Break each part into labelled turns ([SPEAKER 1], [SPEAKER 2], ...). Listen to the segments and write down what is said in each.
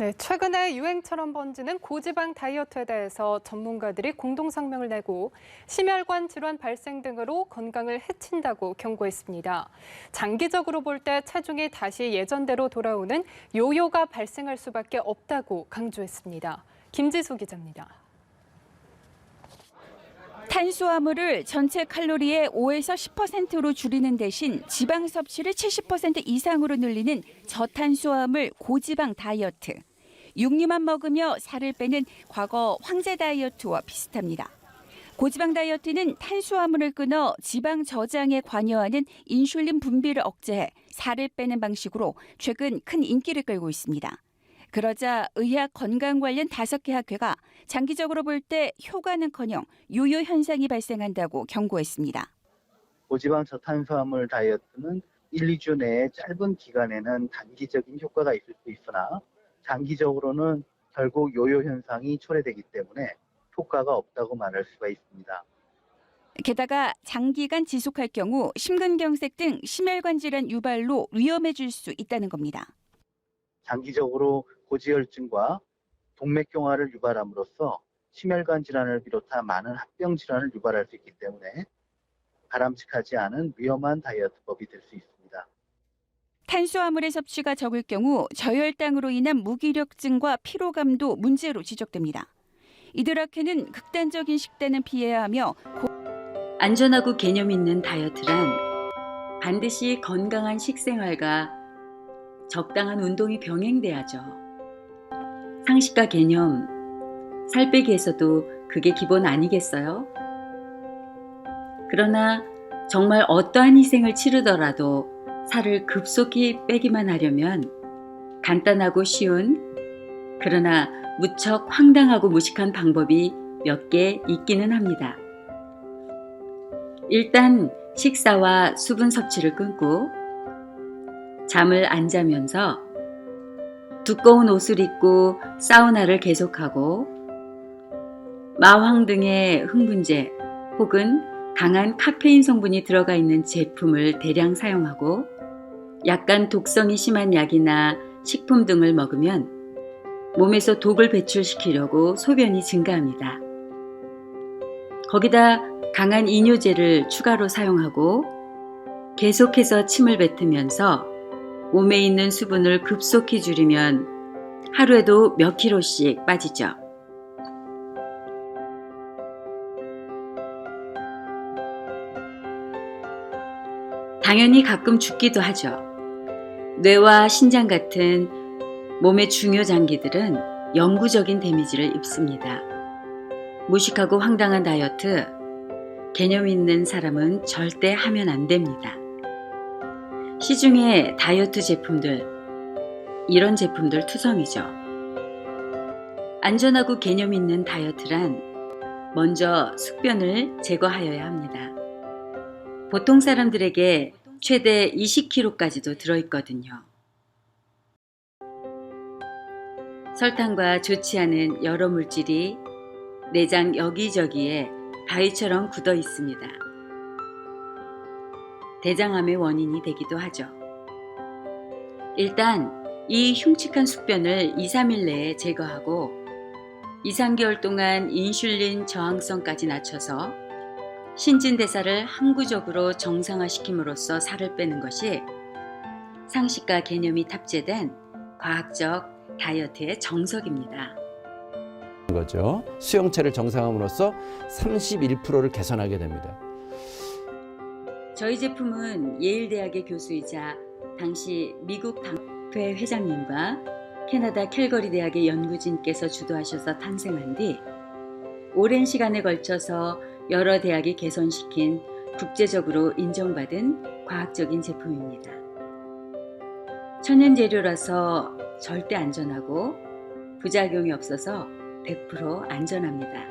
[SPEAKER 1] 네, 최근에 유행처럼 번지는 고지방 다이어트에 대해서 전문가들이 공동 성명을 내고 심혈관 질환 발생 등으로 건강을 해친다고 경고했습니다. 장기적으로 볼 때 체중이 다시 예전대로 돌아오는 요요가 발생할 수밖에 없다고 강조했습니다. 김지수 기자입니다.
[SPEAKER 2] 탄수화물을 전체 칼로리의 5에서 10%로 줄이는 대신 지방 섭취를 70% 이상으로 늘리는 저탄수화물 고지방 다이어트. 육류만 먹으며 살을 빼는 과거 황제 다이어트와 비슷합니다. 고지방 다이어트는 탄수화물을 끊어 지방 저장에 관여하는 인슐린 분비를 억제해 살을 빼는 방식으로 최근 큰 인기를 끌고 있습니다. 그러자 의학 건강 관련 다섯 개 학회가 장기적으로 볼 때 효과는커녕 요요 현상이 발생한다고 경고했습니다.
[SPEAKER 3] 고지방 저탄수화물 다이어트는 1, 2주 내에 짧은 기간에는 단기적인 효과가 있을 수 있으나 장기적으로는 결국 요요 현상이 초래되기 때문에 효과가 없다고 말할 수가 있습니다.
[SPEAKER 2] 게다가 장기간 지속할 경우 심근경색 등 심혈관 질환 유발로 위험해질 수 있다는 겁니다.
[SPEAKER 3] 장기적으로 고지혈증과 동맥경화를 유발함으로써 심혈관 질환을 비롯한 많은 합병 질환을 유발할 수 있기 때문에 바람직하지 않은 위험한 다이어트법이 될 수 있습니다.
[SPEAKER 2] 탄수화물의 섭취가 적을 경우 저혈당으로 인한 무기력증과 피로감도 문제로 지적됩니다. 학회는 극단적인 식단은 피해야 하며
[SPEAKER 4] 안전하고 개념 있는 다이어트란 반드시 건강한 식생활과 적당한 운동이 병행돼야죠. 상식과 개념, 살 빼기에서도 그게 기본 아니겠어요? 그러나 정말 어떠한 희생을 치르더라도 살을 급속히 빼기만 하려면 간단하고 쉬운 그러나 무척 황당하고 무식한 방법이 몇 개 있기는 합니다. 일단 식사와 수분 섭취를 끊고 잠을 안 자면서 두꺼운 옷을 입고 사우나를 계속하고 마황 등의 흥분제 혹은 강한 카페인 성분이 들어가 있는 제품을 대량 사용하고 약간 독성이 심한 약이나 식품 등을 먹으면 몸에서 독을 배출시키려고 소변이 증가합니다. 거기다 강한 이뇨제를 추가로 사용하고 계속해서 침을 뱉으면서 몸에 있는 수분을 급속히 줄이면 하루에도 몇 킬로씩 빠지죠. 당연히 가끔 죽기도 하죠. 뇌와 신장 같은 몸의 중요 장기들은 영구적인 데미지를 입습니다. 무식하고 황당한 다이어트, 개념 있는 사람은 절대 하면 안 됩니다. 시중에 다이어트 제품들, 이런 제품들 투성이죠. 안전하고 개념 있는 다이어트란 먼저 숙변을 제거하여야 합니다. 보통 사람들에게 최대 20kg까지도 들어있거든요. 설탕과 좋지 않은 여러 물질이 내장 여기저기에 바위처럼 굳어 있습니다. 대장암의 원인이 되기도 하죠. 일단 이 흉측한 숙변을 2, 3일 내에 제거하고 2, 3개월 동안 인슐린 저항성까지 낮춰서 신진대사를 항구적으로 정상화시킴으로써 살을 빼는 것이 상식과 개념이 탑재된 과학적 다이어트의 정석입니다.
[SPEAKER 5] 거죠. 수용체를 정상함으로써 31%를 개선하게 됩니다.
[SPEAKER 4] 저희 제품은 예일대학의 교수이자 당시 미국 당회 회장님과 캐나다 캘거리 대학의 연구진께서 주도하셔서 탄생한 뒤 오랜 시간에 걸쳐서 여러 대학이 개선시킨 국제적으로 인정받은 과학적인 제품입니다. 천연 재료라서 절대 안전하고 부작용이 없어서 100% 안전합니다.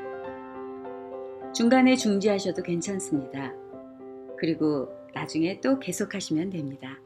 [SPEAKER 4] 중간에 중지하셔도 괜찮습니다. 그리고 나중에 또 계속하시면 됩니다.